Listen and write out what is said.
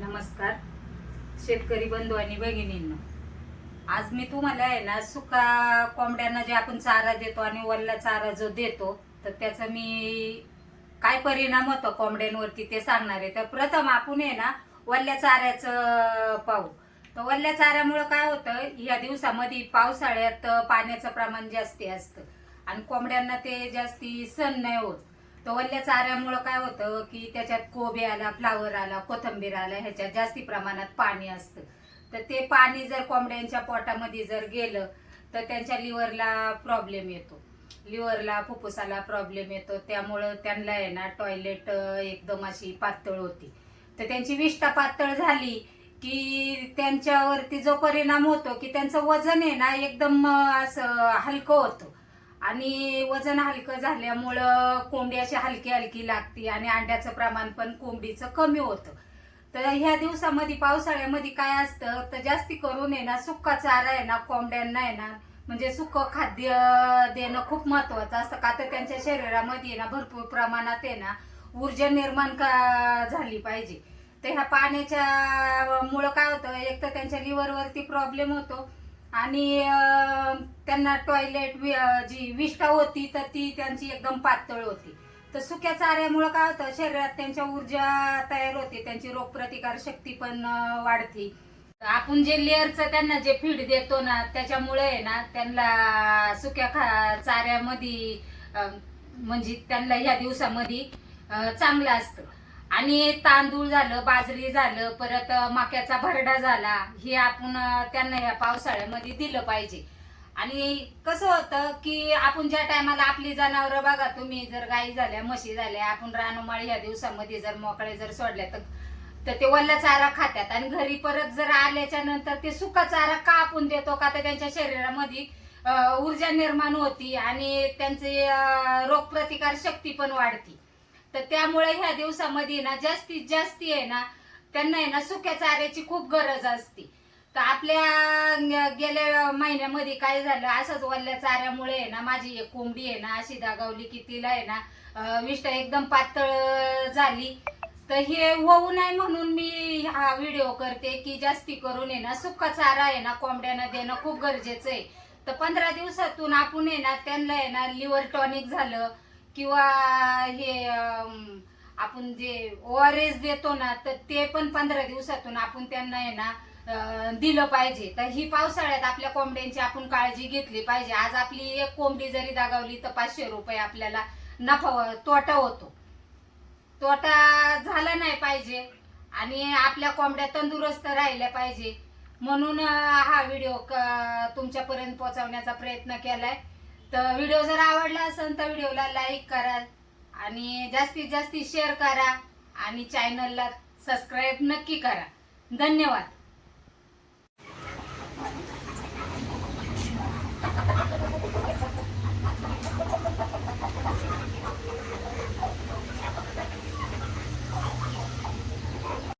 नमस्कार शेतकरी बंधू आणि भगिनींनो. आज मी तुम्हाला आहे ना सुका कोंबड्यांना जे आपण चारा देतो आणि वल्ला चारा जो देतो तर त्याचा मी काय परिणाम होतो कोंबड्यांवरती ते सांगणार आहे. तर प्रथम आपण आहे ना वल्ल्या चाऱ्याचं पाहू. तर वल्ल्या चाऱ्यामुळं काय होतं या दिवसामध्ये पावसाळ्यात पाण्याचं प्रमाण जास्ती असतं आणि कोंबड्यांना ते जास्ती सण नाही होत. तर वल्ल्या चाऱ्यामुळं काय होतं की त्याच्यात कोबी आला फ्लावर आला कोथंबीर आला ह्याच्यात जास्ती प्रमाणात पाणी असतं. तर ते पाणी जर कोंबड्यांच्या पोटामध्ये जर गेलं तर त्यांच्या लिव्हरला प्रॉब्लेम येतो. लिव्हरला फुफ्फुसाला प्रॉब्लेम येतो. त्यामुळं त्यांना आहे ना टॉयलेट एकदम अशी पातळ होती. तर त्यांची विष्ठा पातळ झाली की त्यांच्यावरती जो परिणाम होतो की त्यांचं वजन आहे ना एकदम असं हलकं होतं. आणि वजन हलकं झाल्यामुळं कोंबडी अशी हलकी हलकी लागते आणि अंड्याचं प्रमाण पण कोंबडीचं कमी होतं. तर ह्या दिवसामध्ये पावसाळ्यामध्ये काय असतं तर जास्ती करून आहे ना सुक्का चारा आहे ना कोंबड्यांना आहे ना म्हणजे सुक खाद्य देणं खूप महत्वाचं असतं. का तर त्यांच्या शरीरामध्ये आहे ना भरपूर प्रमाणात आहे ना ऊर्जा निर्माण का झाली पाहिजे. तर ह्या पाण्याच्या मुळं काय होतं एक तर त्यांच्या लिव्हरवरती प्रॉब्लेम होतो आणि त्यांना टॉयलेट जी विष्ठा होती तर ती त्यांची एकदम पातळ होती. तर सुक्या चाऱ्यामुळं काय होतं शरीरात त्यांच्या ऊर्जा तयार होते त्यांची रोगप्रतिकार शक्ती पण वाढते. आपण जे लेअरचं त्यांना जे फीड देतो ना त्याच्यामुळे आहे ना त्यांना सुक्या खा चाऱ्यामध्ये म्हणजे त्यांना ह्या दिवसामध्ये चांगलं असतं. आणि तांदूळ झालं बाजरी झालं परत मक्याचा भरडा झाला हे आपण त्यांना ह्या पावसाळ्यामध्ये दिलं पाहिजे. आणि कसं होतं की आपण ज्या टायमाला आपली जनावरं बघा तुम्ही जर गाई झाल्या म्हशी झाल्या आपण रानोमाळी या दिवसामध्ये जर मोकळे जर सोडल्या तर तर ते वल्ला चारा खात्यात. आणि घरी परत जर आल्याच्यानंतर ते सुका चारा का आपण देतो का तर त्यांच्या शरीरामध्ये ऊर्जा निर्माण होती आणि त्यांची रोगप्रतिकार शक्ती पण वाढती. तर त्यामुळे ह्या दिवसामध्ये ना जास्तीत जास्ती आहे ना त्यांना आहे ना सुक्या चाऱ्याची खूप गरज असते तर आपल्या गेल्या महिन्यामध्ये काय झालं असंच वल्ल्या चाऱ्यामुळे आहे ना माझी एक कोंबडी आहे ना अशी दागावली की तिला आहे ना अं, विष्ठा एकदम पातळ झाली तर हे होऊ नये म्हणून मी हा व्हिडिओ करते की जास्ती करून आहे ना सुका चारा आहे ना कोंबड्यांना देणं खूप गरजेचं आहे तर पंधरा दिवसातून आपण आहे ना त्यांना आहे ना लिव्हर टॉनिक झालं किंवा हे आपण जे ओ आर एस देतो ना तर ते पण पंधरा दिवसातून आपण त्यांना आहे ना दिलं पाहिजे. तर ही पावसाळ्यात आपल्या कोंबड्यांची आपण काळजी घेतली पाहिजे. आज आपली एक कोंबडी जरी दागावली तर पाचशे रुपये आपल्याला नफा तोटा होतो. तोटा झाला नाही पाहिजे. आणि आपल्या कोंबड्या तंदुरुस्त राहिल्या पाहिजे. म्हणून हा व्हिडिओ तुमच्यापर्यंत पोहोचवण्याचा प्रयत्न केलाय. तर व्हिडिओ जर आवडला असेल तर व्हिडिओला लाईक करा आणि जास्तीत जास्त शेअर करा आणि चॅनलला सबस्क्राईब नक्की करा. धन्यवाद.